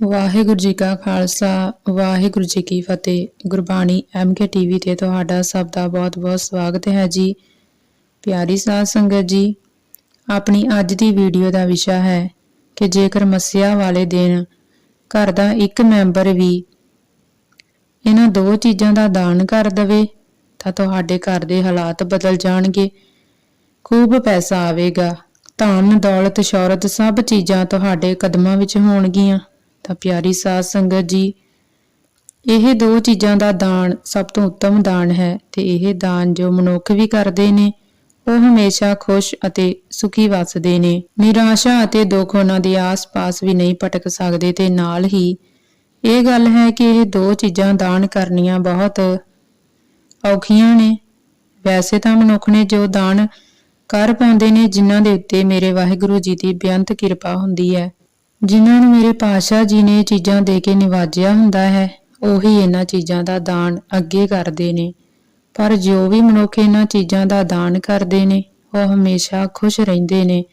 ਵਾਹਿਗੁਰੂ ਜੀ ਕਾ ਖਾਲਸਾ, ਵਾਹਿਗੁਰੂ ਜੀ ਕੀ ਫਤਿਹ। Gurbani MK TV ਤੇ ਤੁਹਾਡਾ ਸਭ ਦਾ ਬਹੁਤ-ਬਹੁਤ ਸਵਾਗਤ ਹੈ ਜੀ। ਪਿਆਰੀ ਸਾਧ ਸੰਗਤ ਜੀ, ਆਪਣੀ ਅੱਜ ਦੀ ਵੀਡੀਓ ਦਾ ਵਿਸ਼ਾ ਹੈ ਕਿ ਜੇਕਰ ਮੱਸਿਆ ਵਾਲੇ ਦਿਨ ਘਰ ਦਾ ਇੱਕ ਮੈਂਬਰ ਵੀ ਇਹਨਾਂ ਦੋ ਚੀਜ਼ਾਂ ਦਾ ਦਾਨ ਕਰ ਦਵੇ, ਤਾਂ ਤੁਹਾਡੇ ਘਰ ਦੇ ਹਾਲਾਤ ਬਦਲ ਜਾਣਗੇ। ਖੂਬ ਪੈਸਾ ਆਵੇਗਾ, ਧਨ, ਦੌਲਤ, ਸ਼ੌਹਰਤ ਸਭ ਚੀਜ਼ਾਂ ਤੁਹਾਡੇ ਕਦਮਾਂ ਵਿੱਚ ਹੋਣਗੀਆਂ। ਤਾਂ ਪਿਆਰੀ ਸਾਧ ਸੰਗਤ ਜੀ, ਇਹ ਦੋ ਚੀਜ਼ਾਂ ਦਾ ਦਾਨ ਸਭ ਤੋਂ ਉੱਤਮ ਦਾਨ ਹੈ ਤੇ ਇਹ ਦਾਨ ਜੋ ਮਨੁੱਖ ਵੀ ਕਰਦੇ ਨੇ, ਉਹ ਹਮੇਸ਼ਾ ਖੁਸ਼ ਅਤੇ ਸੁਖੀ ਵੱਸਦੇ ਨੇ। ਨਿਰਾਸ਼ਾ ਅਤੇ ਦੁੱਖ ਉਹਨਾਂ ਦੇ ਆਸ-ਪਾਸ ਵੀ ਨਹੀਂ ਭਟਕ ਸਕਦੇ ਤੇ ਨਾਲ ਹੀ ਇਹ ਗੱਲ ਹੈ ਕਿ ਇਹ ਦੋ ਚੀਜ਼ਾਂ ਦਾਨ ਕਰਨੀਆਂ ਬਹੁਤ ਔਖੀਆਂ ਨੇ। ਵੈਸੇ ਤਾਂ ਮਨੁੱਖ ਨੇ ਜੋ ਦਾਨ ਕਰ ਪਾਉਂਦੇ ਨੇ, ਜਿਨ੍ਹਾਂ ਦੇ ਉੱਤੇ ਮੇਰੇ ਵਾਹਿਗੁਰੂ ਜੀ ਦੀ ਬੇਅੰਤ ਕਿਰਪਾ ਹੁੰਦੀ ਹੈ। ਜਿਨ੍ਹਾਂ ਨੂੰ ਮੇਰੇ ਪਾਸ਼ਾ ਜੀ ਨੇ ਚੀਜ਼ਾਂ ਦੇ ਕੇ ਨਿਵਾਜਿਆ ਹੁੰਦਾ ਹੈ, ਉਹੀ ਇਹਨਾਂ ਚੀਜ਼ਾਂ ਦਾ ਦਾਨ ਅੱਗੇ ਕਰਦੇ ਨੇ। ਪਰ ਜੋ ਵੀ ਮਨੁੱਖ ਇਹਨਾਂ ਚੀਜ਼ਾਂ ਦਾ ਦਾਨ ਕਰਦੇ ਨੇ, ਉਹ ਹਮੇਸ਼ਾ ਖੁਸ਼ ਰਹਿੰਦੇ ਨੇ।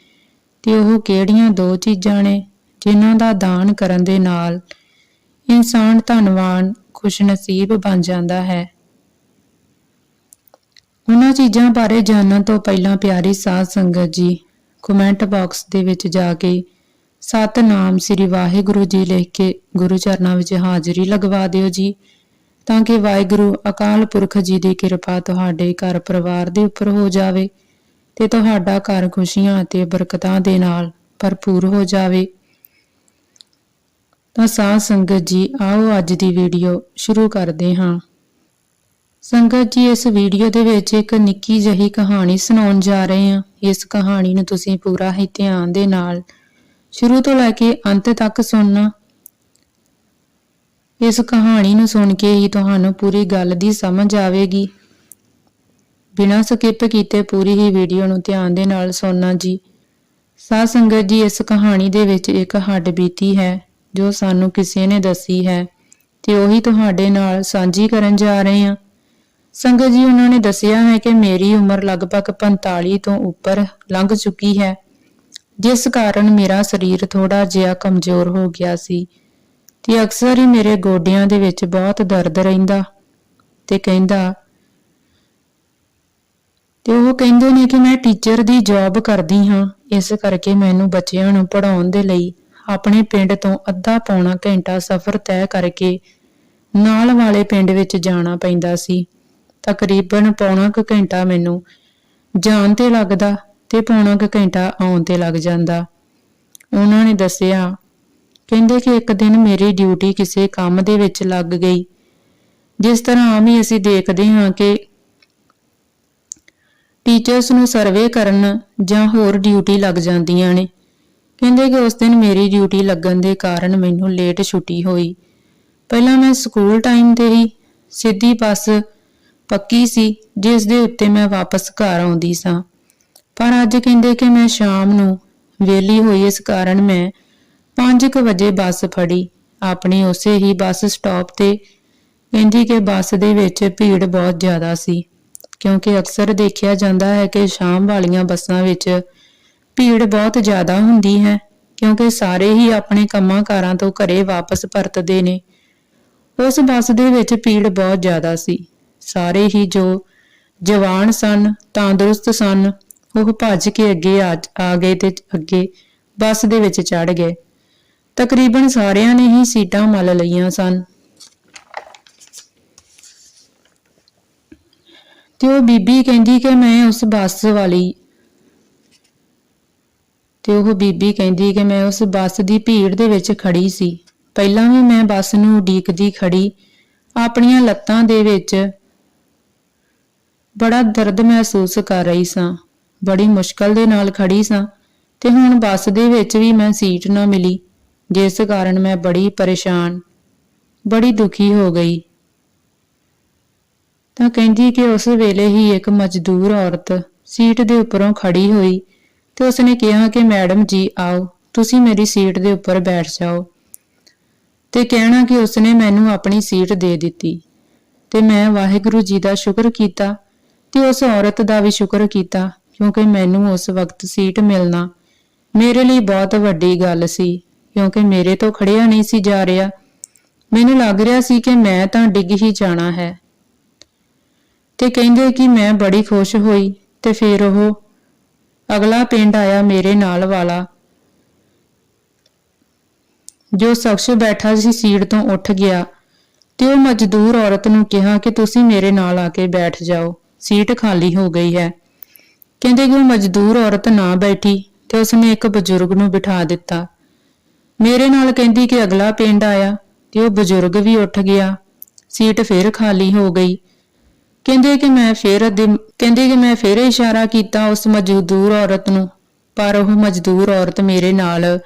ਤੇ ਉਹ ਕਿਹੜੀਆਂ ਦੋ ਚੀਜ਼ਾਂ ਨੇ ਜਿਨ੍ਹਾਂ ਦਾ ਦਾਨ ਕਰਨ ਦੇ ਨਾਲ ਇਨਸਾਨ ਧਨਵਾਨ, ਖੁਸ਼ਨਸੀਬ ਬਣ ਜਾਂਦਾ ਹੈ। ਉਹਨਾਂ ਚੀਜ਼ਾਂ ਬਾਰੇ ਜਾਣਨ ਤੋਂ ਪਹਿਲਾਂ ਪਿਆਰੀ ਸਾਧ ਸੰਗਤ ਜੀ ਕਮੈਂਟ ਬਾਕਸ ਦੇ ਵਿੱਚ ਜਾ ਕੇ ਸਤਨਾਮ ਸ੍ਰੀ ਵਾਹਿਗੁਰੂ ਜੀ ਲਿਖ ਕੇ ਗੁਰੂ ਚਰਨਾਂ ਵਿੱਚ ਹਾਜ਼ਰੀ ਲਗਵਾ ਦਿਓ ਜੀ। ਤਾਂ ਕਿ ਵਾਹਿਗੁਰੂ ਅਕਾਲ ਪੁਰਖ ਜੀ ਦੀ ਕਿਰਪਾ ਤੁਹਾਡੇ ਘਰ ਪਰਿਵਾਰ ਦੇ ਉੱਪਰ ਹੋ ਜਾਵੇ ਤੇ ਤੁਹਾਡਾ ਘਰ ਖੁਸ਼ੀਆਂ ਅਤੇ ਬਰਕਤਾਂ ਦੇ ਨਾਲ ਭਰਪੂਰ ਹੋ ਜਾਵੇ। ਤਾਂ ਸਾਧ ਸੰਗਤ ਜੀ, ਆਓ ਅੱਜ ਦੀ ਵੀਡੀਓ ਸ਼ੁਰੂ ਕਰਦੇ ਹਾਂ। ਸੰਗਤ ਜੀ, ਇਸ ਵੀਡੀਓ ਦੇ ਵਿੱਚ ਇੱਕ ਨਿੱਕੀ ਜਿਹੀ ਕਹਾਣੀ ਸੁਣਾਉਣ ਜਾ ਰਹੇ ਹਾਂ। ਇਸ ਕਹਾਣੀ ਨੂੰ ਤੁਸੀਂ ਪੂਰਾ ਹੀ ਧਿਆਨ ਦੇ ਨਾਲ ਸ਼ੁਰੂ ਤੋਂ ਲੈ ਕੇ ਅੰਤ ਤੱਕ ਸੁਣਨਾ। ਇਸ ਕਹਾਣੀ ਨੂੰ ਸੁਣ ਕੇ ਹੀ ਤੁਹਾਨੂੰ ਪੂਰੀ ਗੱਲ ਦੀ ਸਮਝ ਆਵੇਗੀ। ਬਿਨਾਂ ਸਕਿਪ ਕੀਤੇ ਪੂਰੀ ਹੀ ਵੀਡੀਓ ਨੂੰ ਧਿਆਨ ਦੇ ਨਾਲ ਸੁਣਨਾ ਜੀ। ਸਾਧ ਸੰਗਤ ਜੀ, ਇਸ ਕਹਾਣੀ ਦੇ ਵਿੱਚ ਇੱਕ ਹੱਡ ਬੀਤੀ ਹੈ, ਜੋ ਸਾਨੂੰ ਕਿਸੇ ਨੇ ਦੱਸੀ ਹੈ ਤੇ ਉਹੀ ਤੁਹਾਡੇ ਨਾਲ ਸਾਂਝੀ ਕਰਨ ਜਾ ਰਹੇ ਹਾਂ। ਸੰਗਤ ਜੀ, ਉਹਨਾਂ ਨੇ ਦੱਸਿਆ ਹੈ ਕਿ ਮੇਰੀ ਉਮਰ ਲਗਭਗ 45 ਤੋਂ ਉੱਪਰ ਲੰਘ ਚੁੱਕੀ ਹੈ। ਜਿਸ ਕਾਰਨ ਮੇਰਾ ਸਰੀਰ ਥੋੜਾ ਜਿਹਾ ਕਮਜ਼ੋਰ ਹੋ ਗਿਆ ਸੀ ਤੇ ਅਕਸਰ ਹੀ ਮੇਰੇ ਗੋਡਿਆਂ ਦੇ ਵਿੱਚ ਬਹੁਤ ਦਰਦ ਰਹਿੰਦਾ ਤੇ ਕਹਿੰਦਾ, ਤੇ ਉਹ ਕਹਿੰਦੇ ਨੇ ਕਿ ਮੈਂ ਟੀਚਰ ਦੀ ਜੌਬ ਕਰਦੀ ਹਾਂ, ਇਸ ਕਰਕੇ ਮੈਨੂੰ ਬੱਚਿਆਂ ਨੂੰ ਪੜ੍ਹਾਉਣ ਦੇ ਲਈ ਆਪਣੇ ਪਿੰਡ ਤੋਂ ਅੱਧਾ ਪੌਣਾ ਘੰਟਾ ਸਫ਼ਰ ਤੈਅ ਕਰਕੇ ਨਾਲ ਵਾਲੇ ਪਿੰਡ ਵਿੱਚ ਜਾਣਾ ਪੈਂਦਾ ਸੀ। ਤਕਰੀਬਨ ਪੌਣਾ ਕੁ ਘੰਟਾ ਮੈਨੂੰ ਜਾਣ ਤੇ ਲੱਗਦਾ ਤੇ ਪੌਣਾ ਕੁ ਘੰਟਾ ਆਉਣ ਤੇ ਲੱਗ ਜਾਂਦਾ। ਉਹਨਾਂ ਨੇ ਦੱਸਿਆ, ਕਹਿੰਦੇ ਕਿ ਇੱਕ ਦਿਨ ਮੇਰੀ ਡਿਊਟੀ ਕਿਸੇ ਕੰਮ ਦੇ ਵਿੱਚ ਲੱਗ ਗਈ। ਜਿਸ ਤਰ੍ਹਾਂ ਆਮ ਹੀ ਅਸੀਂ ਦੇਖਦੇ ਹਾਂ ਕਿ ਟੀਚਰਸ ਨੂੰ ਸਰਵੇ ਕਰਨ ਜਾਂ ਹੋਰ ਡਿਊਟੀ ਲੱਗ ਜਾਂਦੀਆਂ ਨੇ। ਕਹਿੰਦੇ ਕਿ ਉਸ ਦਿਨ ਮੇਰੀ ਡਿਊਟੀ ਲੱਗਣ ਦੇ ਕਾਰਨ ਮੈਨੂੰ ਲੇਟ ਛੁੱਟੀ ਹੋਈ। ਪਹਿਲਾਂ ਮੈਂ ਸਕੂਲ ਟਾਈਮ ਤੇ ਹੀ ਸਿੱਧੀ ਬੱਸ ਪੱਕੀ ਸੀ, ਜਿਸ ਦੇ ਉੱਤੇ ਮੈਂ ਵਾਪਸ ਘਰ ਆਉਂਦੀ ਸਾਂ। ਪਰ ਅੱਜ ਕਹਿੰਦੇ ਕਿ ਮੈਂ ਸ਼ਾਮ ਨੂੰ ਵੇਲੀ ਹੋਈ ਇਸ ਕਾਰਨ ਮੈਂ 5:00 ਵਜੇ ਬੱਸ ਫੜੀ। ਆਪਣੀ ਉਸੇ ਹੀ ਬੱਸ ਸਟਾਪ ਤੇ ਕਹਿੰਦੀ ਕਿ ਬੱਸ ਦੇ ਵਿੱਚ ਭੀੜ ਬਹੁਤ ਜ਼ਿਆਦਾ ਸੀ, ਕਿਉਂਕਿ ਅਕਸਰ ਦੇਖਿਆ ਜਾਂਦਾ ਹੈ ਕਿ ਸ਼ਾਮ ਵਾਲੀਆਂ ਬੱਸਾਂ ਵਿੱਚ ਭੀੜ ਬਹੁਤ ਜ਼ਿਆਦਾ ਹੁੰਦੀ ਹੈ, ਕਿਉਂਕਿ ਸਾਰੇ ਹੀ ਆਪਣੇ ਕੰਮਾਂ ਕਾਰਾਂ ਤੋਂ ਘਰੇ ਵਾਪਸ ਪਰਤਦੇ ਨੇ। ਉਸ ਬੱਸ ਦੇ ਵਿੱਚ ਭੀੜ ਬਹੁਤ ਜ਼ਿਆਦਾ ਸੀ। ਸਾਰੇ ਹੀ ਜੋ ਜਵਾਨ ਸਨ, ਤੰਦਰੁਸਤ ਸਨ ਉਹ ਭੱਜ ਕੇ ਅੱਗੇ ਆ ਆ ਗਏ ਤੇ ਅੱਗੇ ਬੱਸ ਦੇ ਵਿੱਚ ਚੜ ਗਏ। ਤਕਰੀਬਨ ਸਾਰਿਆਂ ਨੇ ਹੀ ਸੀਟਾਂ ਮੱਲ ਲਈਆਂ ਸਨ। ਤੇ ਉਹ ਬੀਬੀ ਕਹਿੰਦੀ ਕਿ ਮੈਂ ਉਸ ਬੱਸ ਵਾਲੀ, ਤੇ ਉਹ ਬੀਬੀ ਕਹਿੰਦੀ ਕਿ ਮੈਂ ਉਸ ਬੱਸ ਦੀ ਭੀੜ ਦੇ ਵਿੱਚ ਖੜੀ ਸੀ। ਪਹਿਲਾਂ ਵੀ ਮੈਂ ਬੱਸ ਨੂੰ ਉਡੀਕਦੀ ਖੜੀ ਆਪਣੀਆਂ ਲੱਤਾਂ ਦੇ ਵਿੱਚ ਬੜਾ ਦਰਦ ਮਹਿਸੂਸ ਕਰ ਰਹੀ ਸਾਂ। ਬੜੀ ਮੁਸ਼ਕਲ ਦੇ ਨਾਲ ਖੜੀ ਸਾਂ ਤੇ ਹੁਣ ਬੱਸ ਦੇ ਵਿੱਚ ਵੀ ਮੈਂ ਸੀਟ ਨਾ ਮਿਲੀ, ਜਿਸ ਕਾਰਨ ਮੈਂ ਬੜੀ ਪਰੇਸ਼ਾਨ, ਬੜੀ ਦੁਖੀ ਹੋ ਗਈ। ਤਾਂ ਕਹਿੰਦੀ ਕਿ ਉਸ ਵੇਲੇ ਹੀ ਇੱਕ ਮਜ਼ਦੂਰ ਔਰਤ ਸੀਟ ਦੇ ਉੱਪਰੋਂ ਖੜੀ ਹੋਈ ਤੇ ਉਸਨੇ ਕਿਹਾ ਕਿ, ਮੈਡਮ ਜੀ, ਆਓ, ਤੁਸੀਂ ਮੇਰੀ ਸੀਟ ਦੇ ਉੱਪਰ ਬੈਠ ਜਾਓ। ਤੇ ਕਹਿਣਾ ਕਿ ਉਸਨੇ ਮੈਨੂੰ ਆਪਣੀ ਸੀਟ ਦੇ ਦਿੱਤੀ ਤੇ ਮੈਂ ਵਾਹਿਗੁਰੂ ਜੀ ਦਾ ਸ਼ੁਕਰ ਕੀਤਾ ਤੇ ਉਸ ਔਰਤ ਦਾ ਵੀ ਸ਼ੁਕਰ ਕੀਤਾ ਕਿਉਂਕਿ ਮੈਨੂੰ ਉਸ ਵਕਤ ਸੀਟ ਮਿਲਣਾ ਮੇਰੇ ਲਈ ਬਹੁਤ ਵੱਡੀ ਗੱਲ ਸੀ, ਕਿਉਂਕਿ ਮੇਰੇ ਤੋਂ ਖੜਿਆ ਨਹੀਂ ਸੀ ਜਾ ਰਿਹਾ। ਮੈਨੂੰ ਲੱਗ ਰਿਹਾ ਸੀ ਕਿ ਮੈਂ ਤਾਂ ਡਿੱਗ ਹੀ ਜਾਣਾ ਹੈ। ਤੇ ਕਹਿੰਦੇ ਕਿ ਮੈਂ ਬੜੀ ਖੁਸ਼ ਹੋਈ ਤੇ ਫਿਰ ਉਹ ਅਗਲਾ ਪਿੰਡ ਆਇਆ ਮੇਰੇ ਨਾਲ ਵਾਲਾ, ਜੋ ਸ਼ਖਸ ਬੈਠਾ ਸੀ ਸੀਟ ਤੋਂ ਉੱਠ ਗਿਆ ਤੇ ਉਹ ਮਜ਼ਦੂਰ ਔਰਤ ਨੂੰ ਕਿਹਾ ਕਿ ਤੁਸੀਂ ਮੇਰੇ ਨਾਲ ਆ ਕੇ ਬੈਠ ਜਾਓ, ਸੀਟ ਖਾਲੀ ਹੋ ਗਈ ਹੈ। ਕਹਿੰਦੇ ਕਿ ਉਹ ਮਜ਼ਦੂਰ ਔਰਤ ਨਾ ਬੈਠੀ ਤੇ ਉਸਨੇ ਇੱਕ ਬਜ਼ੁਰਗ ਨੂੰ ਬਿਠਾ ਦਿੱਤਾ। ਮੇਰੇ ਨਾਲ ਕਹਿੰਦੀ ਕਿ ਅਗਲਾ ਪਿੰਡ ਆਇਆ ਤੇ ਉਹ ਬਜ਼ੁਰਗ ਵੀ ਉੱਠ ਗਿਆ। ਸੀਟ ਫੇਰ ਖਾਲੀ ਹੋ ਗਈ। ਕਹਿੰਦੇ ਕਿ ਮੈਂ ਫੇਰ ਕਹਿੰਦੇ ਕਿ ਮੈਂ ਫੇਰ ਇਸ਼ਾਰਾ ਕੀਤਾ ਉਸ ਮਜ਼ਦੂਰ ਔਰਤ ਨੂੰ, ਪਰ ਉਹ ਮਜ਼ਦੂਰ ਔਰਤ ਮੇਰੇ ਨਾਲ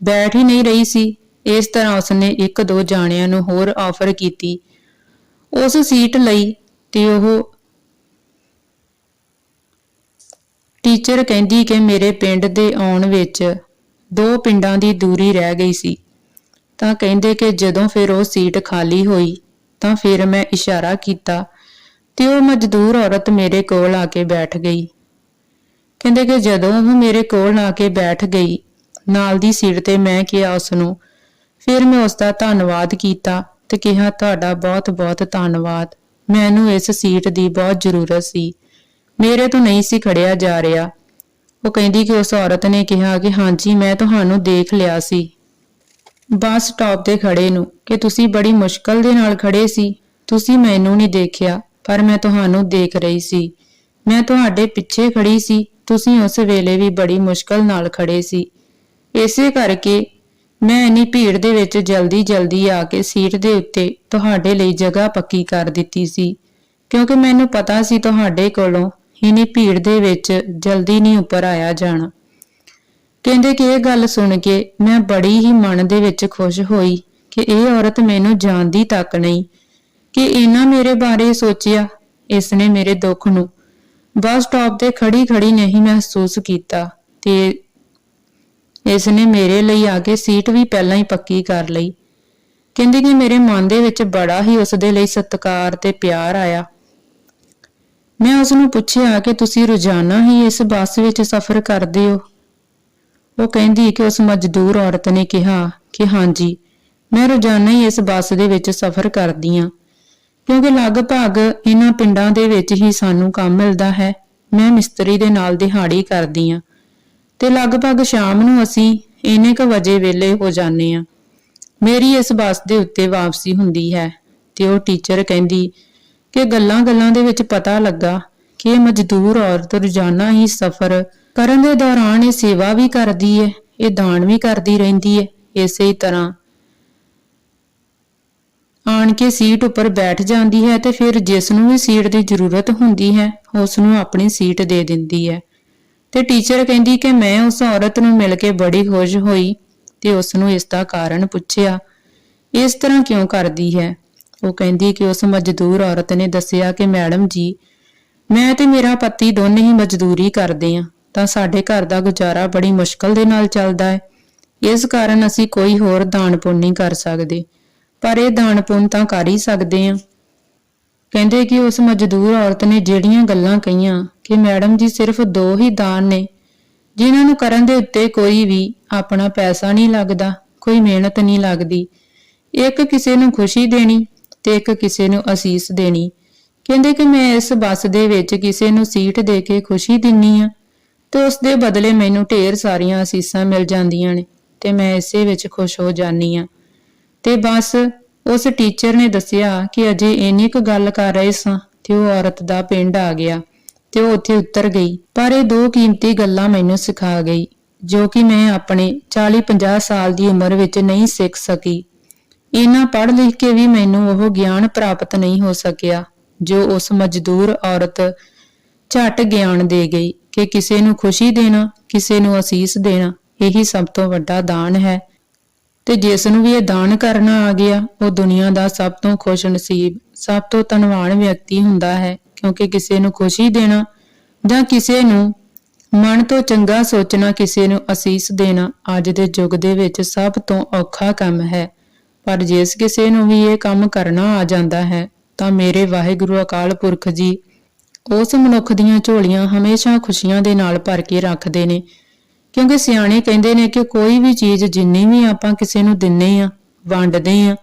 ਬੈਠ ਹੀ ਨਹੀਂ ਰਹੀ ਸੀ। ਇਸ ਤਰ੍ਹਾਂ ਉਸਨੇ ਇੱਕ ਦੋ ਜਾਣਿਆਂ ਨੂੰ ਹੋਰ ਆਫਰ ਕੀਤੀ। ਉਸ ਸੀਟ ਲਈ ਤੇ ਉਹ ਟੀਚਰ ਕਹਿੰਦੀ ਕਿ ਮੇਰੇ ਪਿੰਡ ਦੇ ਆਉਣ ਵਿੱਚ ਦੋ ਪਿੰਡਾਂ ਦੀ ਦੂਰੀ ਰਹਿ ਗਈ ਸੀ। ਤਾਂ ਕਹਿੰਦੇ ਕਿ ਜਦੋਂ ਫਿਰ ਉਹ ਸੀਟ ਖਾਲੀ ਹੋਈ, ਤਾਂ ਫਿਰ ਮੈਂ ਇਸ਼ਾਰਾ ਕੀਤਾ ਤੇ ਉਹ ਮਜ਼ਦੂਰ ਔਰਤ ਮੇਰੇ ਕੋਲ ਆ ਕੇ ਬੈਠ ਗਈ। ਕਹਿੰਦੇ ਕਿ ਜਦੋਂ ਉਹ ਮੇਰੇ ਕੋਲ ਆ ਕੇ ਬੈਠ ਗਈ, ਨਾਲ ਦੀ ਸੀਟ ਤੇ ਮੈਂ ਕਿਹਾ ਉਸ ਨੂੰ ਫਿਰ ਮੈਂ ਉਸ ਦਾ ਧੰਨਵਾਦ ਕੀਤਾ ਤੇ ਕਿਹਾ, ਤੁਹਾਡਾ ਬਹੁਤ-ਬਹੁਤ ਧੰਨਵਾਦ। ਮੈਨੂੰ ਇਸ ਸੀਟ ਦੀ ਬਹੁਤ ਜ਼ਰੂਰਤ ਸੀ। ਮੇਰੇ ਤੋਂ ਨਹੀਂ ਸੀ ਖੜਿਆ ਜਾ ਰਿਹਾ। ਉਹ ਕਹਿੰਦੀ ਕਿ ਉਸ ਔਰਤ ਨੇ ਕਿਹਾ ਕਿ ਹਾਂਜੀ, ਮੈਂ ਤੁਹਾਨੂੰ ਦੇਖ ਲਿਆ ਸੀ। ਬੱਸ ਸਟਾਪ ਤੇ ਖੜੇ ਨੂੰ ਕਿ ਤੁਸੀਂ ਬੜੀ ਮੁਸ਼ਕਲ ਦੇ ਨਾਲ ਖੜੇ ਸੀ। ਤੁਸੀਂ ਮੈਨੂੰ ਨਹੀਂ ਦੇਖਿਆ, ਪਰ ਮੈਂ ਤੁਹਾਨੂੰ ਦੇਖ ਰਹੀ ਸੀ। ਮੈਂ ਤੁਹਾਡੇ ਪਿੱਛੇ ਖੜੀ ਸੀ। ਤੁਸੀਂ ਉਸ ਵੇਲੇ ਵੀ ਬੜੀ ਮੁਸ਼ਕਲ ਨਾਲ ਖੜੇ ਸੀ। ਇਸੇ ਕਰਕੇ ਮੈਂ ਇੰਨੀ ਭੀੜ ਦੇ ਵਿੱਚ ਜਲਦੀ-ਜਲਦੀ ਆ ਕੇ ਸੀਟ ਦੇ ਉੱਤੇ ਤੁਹਾਡੇ ਲਈ ਜਗ੍ਹਾ ਪੱਕੀ ਕਰ ਦਿੱਤੀ ਸੀ। ਕਿਉਂਕਿ ਮੈਨੂੰ ਪਤਾ ਸੀ ਤੁਹਾਡੇ ਕੋਲੋਂ ਇੰਨੀ ਭੀੜ ਦੇ ਵਿੱਚ ਜਲਦੀ ਨਹੀਂ ਉੱਪਰ ਆਇਆ ਜਾਣਾ। ਕਹਿੰਦੇ ਕਿ ਇਹ ਗੱਲ ਸੁਣ ਕੇ ਮੈਂ ਬੜੀ ਹੀ ਮਨ ਦੇ ਵਿੱਚ ਖੁਸ਼ ਹੋਈ ਕਿ ਇਹ ਔਰਤ ਮੈਨੂੰ ਜਾਣਦੀ ਤੱਕ ਨਹੀਂ, ਕਿ ਇਹਨਾਂ ਮੇਰੇ ਬਾਰੇ ਸੋਚਿਆ ਇਸ ਨੇ ਮੇਰੇ ਦੁੱਖ ਨੂੰ। ਬੱਸ ਸਟਾਪ ਤੇ ਖੜੀ ਖੜੀ ਨਹੀਂ ਮਹਿਸੂਸ ਕੀਤਾ ਤੇ ਇਸ ਨੇ ਮੇਰੇ ਲਈ ਆ ਕੇ ਸੀਟ ਵੀ ਪਹਿਲਾਂ ਹੀ ਪੱਕੀ ਕਰ ਲਈ। ਕਹਿੰਦੀ ਕਿ ਮੇਰੇ ਮਨ ਦੇ ਵਿੱਚ ਬੜਾ ਹੀ ਉਸ ਦੇ ਲਈ ਸਤਿਕਾਰ ਤੇ ਪਿਆਰ ਆਇਆ। ਮੈਂ ਉਸ ਨੂੰ ਪੁੱਛਿਆ ਕਿ ਤੁਸੀਂ ਰੋਜ਼ਾਨਾ ਹੀ ਇਸ ਬੱਸ ਵਿੱਚ ਸਫ਼ਰ ਕਰਦੇ ਹੋ? ਉਹ ਕਹਿੰਦੀ ਕਿ ਉਸ ਮਜ਼ਦੂਰ ਔਰਤ ਨੇ ਕਿਹਾ ਕਿ ਹਾਂਜੀ, ਮੈਂ ਰੋਜ਼ਾਨਾ ਹੀ ਇਸ ਬੱਸ ਦੇ ਵਿੱਚ ਸਫ਼ਰ ਕਰਦੀ ਹਾਂ, ਕਿਉਂਕਿ ਲਗਭਗ ਇਹਨਾਂ ਪਿੰਡਾਂ ਦੇ ਵਿੱਚ ਹੀ ਸਾਨੂੰ ਕੰਮ ਮਿਲਦਾ ਹੈ। ਮੈਂ ਮਿਸਤਰੀ ਦੇ ਨਾਲ ਦਿਹਾੜੀ ਕਰਦੀ ਹਾਂ ਤੇ ਲਗਭਗ ਸ਼ਾਮ ਨੂੰ ਅਸੀਂ ਇੰਨੇ ਕੁ ਵਜੇ ਵੇਲੇ ਹੋ ਜਾਂਦੇ ਹਾਂ। ਮੇਰੀ ਇਸ ਬੱਸ ਦੇ ਉੱਤੇ ਵਾਪਸੀ ਹੁੰਦੀ ਹੈ ਤੇ ਉਹ ਟੀਚਰ ਕਹਿੰਦੀ ਕਿ ਗੱਲਾਂ-ਗੱਲਾਂ ਦੇ ਵਿੱਚ ਪਤਾ ਲੱਗਾ ਕਿ ਇਹ ਮਜ਼ਦੂਰ ਔਰਤ ਰੋਜ਼ਾਨਾ ਹੀ ਸਫ਼ਰ ਕਰਨ ਦੇ ਦੌਰਾਨ ਇਹ ਸੇਵਾ ਵੀ ਕਰਦੀ ਹੈ ਇਹ ਦਾਨ ਵੀ ਕਰਦੀ ਰਹਿੰਦੀ ਹੈ ਇਸੇ ਤਰ੍ਹਾਂ। ਆਣ ਕੇ ਸੀਟ ਉੱਪਰ ਬੈਠ ਜਾਂਦੀ ਹੈ ਤੇ ਫਿਰ ਜਿਸ ਨੂੰ ਵੀ ਸੀਟ ਦੀ ਜ਼ਰੂਰਤ ਹੁੰਦੀ ਹੈ, ਉਸ ਨੂੰ ਆਪਣੀ ਸੀਟ ਦੇ ਦਿੰਦੀ ਹੈ। ਤੇ ਟੀਚਰ ਕਹਿੰਦੀ ਕਿ ਮੈਂ ਉਸ ਔਰਤ ਨੂੰ ਮਿਲ ਕੇ ਬੜੀ ਖੁਸ਼ ਹੋਈ ਤੇ ਉਸ ਨੂੰ ਇਸ ਦਾ ਕਾਰਨ ਪੁੱਛਿਆ, ਇਸ ਤਰ੍ਹਾਂ ਕਿਉਂ ਕਰਦੀ ਹੈ? ਉਹ ਕਹਿੰਦੀ ਕਿ ਉਸ ਮਜ਼ਦੂਰ ਔਰਤ ਨੇ ਦੱਸਿਆ ਕਿ, ਮੈਡਮ ਜੀ, ਮੈਂ ਤੇ ਮੇਰਾ ਪਤੀ ਦੋਨੇ ਹੀ ਮਜ਼ਦੂਰੀ ਕਰਦੇ ਹਾਂ ਤਾਂ ਸਾਡੇ ਘਰ ਦਾ ਗੁਜ਼ਾਰਾ ਬੜੀ ਮੁਸ਼ਕਲ ਦੇ ਨਾਲ ਚੱਲਦਾ ਹੈ ਇਸ ਕਾਰਨ ਅਸੀਂ ਕੋਈ ਹੋਰ ਦਾਨ ਪੁੰਨ ਨਹੀਂ ਕਰ ਸਕਦੇ, ਪਰ ਇਹ ਦਾਨ ਪੁੰਨ ਤਾਂ ਕਰ ਹੀ ਸਕਦੇ ਹਾਂ ਕਹਿੰਦੇ ਕਿ ਉਸ ਮਜ਼ਦੂਰ ਔਰਤ ਨੇ ਜਿਹੜੀਆਂ ਗੱਲਾਂ ਕਹੀਆਂ ਕਿ, ਮੈਡਮ ਜੀ, ਸਿਰਫ ਦੋ ਹੀ ਦਾਨ ਨੇ, ਜਿਨ੍ਹਾਂ ਨੂੰ ਕਰਨ ਦੇ ਉੱਤੇ ਕੋਈ ਵੀ ਆਪਣਾ ਪੈਸਾ ਨਹੀਂ ਲੱਗਦਾ, ਕੋਈ ਮਿਹਨਤ ਨਹੀਂ ਲੱਗਦੀ, ਇੱਕ ਕਿਸੇ ਨੂੰ ਖੁਸ਼ੀ ਦੇਣੀ ਤੇ ਇੱਕ ਕਿਸੇ ਨੂੰ ਅਸੀਸ ਦੇਣੀ। ਕਹਿੰਦੇ ਕਿ ਮੈਂ ਇਸ ਬੱਸ ਦੇ ਵਿੱਚ ਕਿਸੇ ਨੂੰ ਸੀਟ ਦੇ ਕੇ ਖੁਸ਼ੀ ਦਿੰਨੀ ਆ ਤੇ ਉਸ ਦੇ ਬਦਲੇ ਮੈਨੂੰ ਢੇਰ ਸਾਰੀਆਂ ਅਸੀਸਾਂ ਮਿਲ ਜਾਂਦੀਆਂ ਨੇ ਤੇ ਮੈਂ ਇਸੇ ਵਿੱਚ ਖੁਸ਼ ਹੋ ਜਾਨੀ ਆ। ਤੇ ਬਸ ਉਸ ਟੀਚਰ ਨੇ ਦੱਸਿਆ ਕਿ ਅਜੇ ਇੰਨੀ ਕੁ ਗੱਲ ਕਰ ਰਹੇ ਸਾਂ ਤੇ ਉਹ ਔਰਤ ਦਾ ਪਿੰਡ ਆ ਗਿਆ ਤੇ ਉਹ ਉੱਥੇ ਉਤਰ ਗਈ। ਪਰ ਇਹ ਦੋ ਕੀਮਤੀ ਗੱਲਾਂ ਮੈਨੂੰ ਸਿਖਾ ਗਈ, ਜੋ ਕਿ ਮੈਂ ਆਪਣੇ 40-50 ਸਾਲ ਦੀ ਉਮਰ ਵਿੱਚ ਨਹੀਂ ਸਿੱਖ ਸਕੀ। ਇਹਨਾਂ ਪੜ੍ਹ ਲਿਖ ਕੇ ਵੀ ਮੈਨੂੰ ਉਹ ਗਿਆਨ ਪ੍ਰਾਪਤ ਨਹੀਂ ਹੋ ਸਕਿਆ, ਜੋ ਉਸ ਮਜ਼ਦੂਰ ਔਰਤ ਝਟ ਗਿਆਨ ਦੇ ਗਈ ਕਿ ਕਿਸੇ ਨੂੰ ਖੁਸ਼ੀ ਦੇਣਾ, ਕਿਸੇ ਨੂੰ ਅਸੀਸ ਦੇਣਾ, ਇਹੀ ਸਭ ਤੋਂ ਵੱਡਾ ਦਾਨ ਹੈ। ਤੇ ਜਿਸ ਨੂੰ ਵੀ ਇਹ ਦਾਨ ਕਰਨਾ ਆ ਗਿਆ, ਉਹ ਦੁਨੀਆ ਦਾ ਸਭ ਤੋਂ ਖੁਸ਼ ਨਸੀਬ, ਸਭ ਤੋਂ ਧਨਵਾਨ ਵਿਅਕਤੀ ਹੁੰਦਾ ਹੈ, ਕਿਉਂਕਿ ਕਿਸੇ ਨੂੰ ਖੁਸ਼ੀ ਦੇਣਾ ਜਾਂ ਕਿਸੇ ਨੂੰ ਮਨ ਤੋਂ ਚੰਗਾ ਸੋਚਣਾ, ਕਿਸੇ ਨੂੰ ਅਸੀਸ ਦੇਣਾ, ਅੱਜ ਦੇ ਯੁੱਗ ਦੇ ਵਿੱਚ ਸਭ ਤੋਂ ਔਖਾ ਕੰਮ ਹੈ। ਪਰ ਜਿਸ ਕਿਸੇ ਨੂੰ ਵੀ ਇਹ ਕੰਮ ਕਰਨਾ ਆ ਜਾਂਦਾ ਹੈ, ਤਾਂ ਮੇਰੇ ਵਾਹਿਗੁਰੂ ਅਕਾਲ ਪੁਰਖ ਜੀ, ਉਸ ਮਨੁੱਖ ਦੀਆਂ ਝੋਲੀਆਂ ਹਮੇਸ਼ਾ ਖੁਸ਼ੀਆਂ ਦੇ ਨਾਲ ਭਰ ਕੇ ਰੱਖਦੇ ਨੇ। ਕਿਉਂਕਿ ਸਿਆਣੇ ਕਹਿੰਦੇ ਨੇ ਕਿ ਕੋਈ ਵੀ ਚੀਜ਼ ਜਿੰਨੀ ਵੀ ਆਪਾਂ ਕਿਸੇ ਨੂੰ ਦਿੰਨੇ ਆ, ਵੰਡਦੇ ਆ,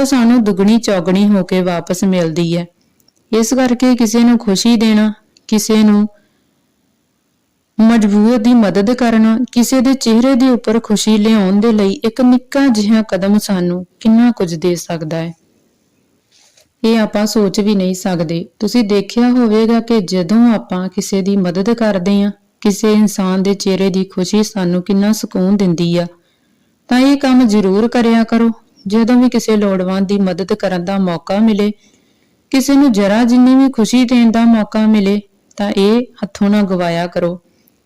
ਉਹ ਸਾਨੂੰ ਦੁੱਗਣੀ ਚੌਗਣੀ ਹੋ ਕੇ ਵਾਪਸ ਮਿਲਦੀ ਹੈ। ਇਸ ਕਰਕੇ ਕਿਸੇ ਨੂੰ ਖੁਸ਼ੀ ਦੇਣਾ, ਕਿਸੇ ਨੂੰ ਮਜਬੂਰ ਦੀ ਮਦਦ ਕਰਨਾ, ਕਿਸੇ ਦੇ ਚਿਹਰੇ ਦੇ ਉੱਪਰ ਖੁਸ਼ੀ ਲਿਆਉਣ ਦੇ ਲਈ ਇੱਕ ਨਿੱਕਾ ਜਿਹਾ ਕਦਮ ਸਾਨੂੰ ਕਿੰਨਾ ਕੁਝ ਦੇ ਸਕਦਾ ਹੈ? ਇਹ ਆਪਾਂ ਸੋਚ ਵੀ ਨਹੀਂ ਸਕਦੇ। ਤੁਸੀਂ ਦੇਖਿਆ ਹੋਵੇਗਾ ਕਿ ਜਦੋਂ ਆਪਾਂ ਕਿਸੇ ਦੀ ਮਦਦ ਕਰਦੇ ਹਾਂ, ਕਿਸੇ ਇਨਸਾਨ ਦੇ ਚਿਹਰੇ ਦੀ ਖੁਸ਼ੀ ਸਾਨੂੰ ਕਿੰਨਾ ਸਕੂਨ ਦਿੰਦੀ ਆ, ਤਾਂ ਇਹ ਕੰਮ ਜ਼ਰੂਰ ਕਰਿਆ ਕਰੋ। ਜਦੋਂ ਵੀ ਕਿਸੇ ਲੋੜਵੰਦ ਦੀ ਮਦਦ ਕਰਨ ਦਾ ਮੌਕਾ ਮਿਲੇ, ਕਿਸੇ ਨੂੰ ਜਰਾ ਜਿੰਨੀ ਵੀ ਖੁਸ਼ੀ ਦੇਣ ਦਾ ਮੌਕਾ ਮਿਲੇ, ਤਾਂ ਇਹ ਹੱਥੋਂ ਨਾ ਗਵਾਇਆ ਕਰੋ।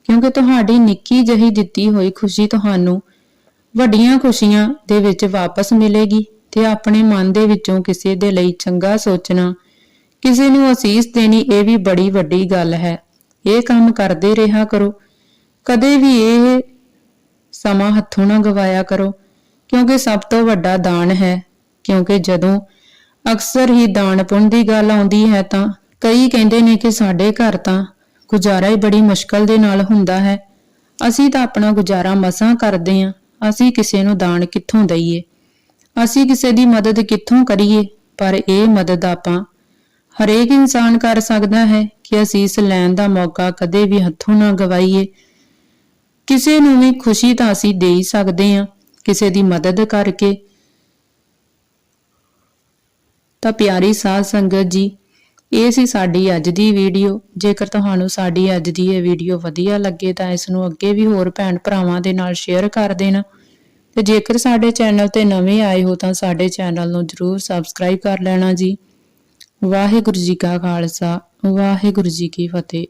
ਕਿਉਂਕਿ ਤੁਹਾਡੀ ਨਿੱਕੀ ਜਹੀ ਦਿੱਤੀ ਹੋਈ ਖੁਸ਼ੀ ਤੁਹਾਨੂੰ ਵੱਡੀਆਂ ਖੁਸ਼ੀਆਂ ਦੇ ਵਿੱਚ ਵਾਪਸ ਮਿਲੇਗੀ ਤੇ ਆਪਣੇ ਮਨ ਦੇ ਵਿੱਚੋਂ ਕਿਸੇ ਦੇ ਲਈ ਚੰਗਾ ਸੋਚਣਾ, ਕਿਸੇ ਨੂੰ ਅਸੀਸ ਦੇਣੀ ਇਹ ਵੀ ਬੜੀ ਵੱਡੀ ਗੱਲ ਹੈ। ਇਹ ਕੰਮ ਕਰਦੇ ਰਿਹਾ ਕਰੋ। ਕਦੇ ਵੀ ਇਹ ਸਮਾਂ ਹੱਥੋਂ ਨਾ ਗਵਾਇਆ ਕਰੋ, ਕਿਉਂਕਿ ਸਭ ਤੋਂ ਵੱਡਾ ਦਾਨ ਹੈ, ਕਿਉਂਕਿ ਜਦੋਂ ਅਕਸਰ ਹੀ ਦਾਨ ਪੁੰਨ ਦੀ ਗੱਲ ਆਉਂਦੀ ਹੈ ਤਾਂ ਕਈ ਕਹਿੰਦੇ ਨੇ ਕਿ ਸਾਡੇ ਘਰ ਤਾਂ ਗੁਜ਼ਾਰਾ ਹੀ ਬੜੀ ਮੁਸ਼ਕਲ ਦੇ ਨਾਲ ਹੁੰਦਾ ਹੈ। ਅਸੀਂ ਤਾਂ ਆਪਣਾ ਗੁਜ਼ਾਰਾ ਮਸਾਂ ਕਰਦੇ ਹਾਂ। ਅਸੀਂ ਕਿਸੇ ਨੂੰ ਦਾਨ ਕਿੱਥੋਂ ਦਈਏ? ਅਸੀਂ ਕਿਸੇ ਦੀ ਮਦਦ ਕਿੱਥੋਂ ਕਰੀਏ? ਪਰ ਇਹ ਮਦਦ ਆਪਾਂ, ਹਰੇਕ ਇਨਸਾਨ ਕਰ ਸਕਦਾ ਹੈ ਕਿ ਅਸੀਂ ਇਸ ਲੈਣ ਦਾ ਮੌਕਾ ਕਦੇ ਵੀ ਹੱਥੋਂ ਨਾ ਗਵਾਈਏ। ਕਿਸੇ ਨੂੰ ਵੀ ਖੁਸ਼ੀ ਤਾਂ ਅਸੀਂ ਦੇ ਹੀ ਸਕਦੇ ਹਾਂ, ਕਿਸੇ ਦੀ ਮਦਦ ਕਰਕੇ। ਤਾਂ ਪਿਆਰੀ ਸਾਧ ਸੰਗਤ ਜੀ ਇਹ ਸੀ ਸਾਡੀ ਅੱਜ ਦੀ ਵੀਡੀਓ। ਜੇਕਰ ਤੁਹਾਨੂੰ ਸਾਡੀ ਅੱਜ ਦੀ ਇਹ ਵੀਡੀਓ ਵਧੀਆ ਲੱਗੇ ਤਾਂ ਇਸ ਨੂੰ ਅੱਗੇ ਵੀ ਹੋਰ ਭੈਣ ਭਰਾਵਾਂ ਦੇ ਨਾਲ ਸ਼ੇਅਰ ਕਰ ਦੇਣਾ। ਤੇ ਜੇਕਰ ਸਾਡੇ ਚੈਨਲ ਤੇ ਨਵੇਂ ਆਏ ਹੋ ਤਾਂ ਸਾਡੇ ਚੈਨਲ ਨੂੰ ਜਰੂਰ ਸਬਸਕ੍ਰਾਈਬ ਕਰ ਲੈਣਾ ਜੀ। ਵਾਹਿਗੁਰੂ ਜੀ ਕਾ ਖਾਲਸਾ, ਵਾਹਿਗੁਰੂ ਜੀ ਕੀ ਫਤਿਹ।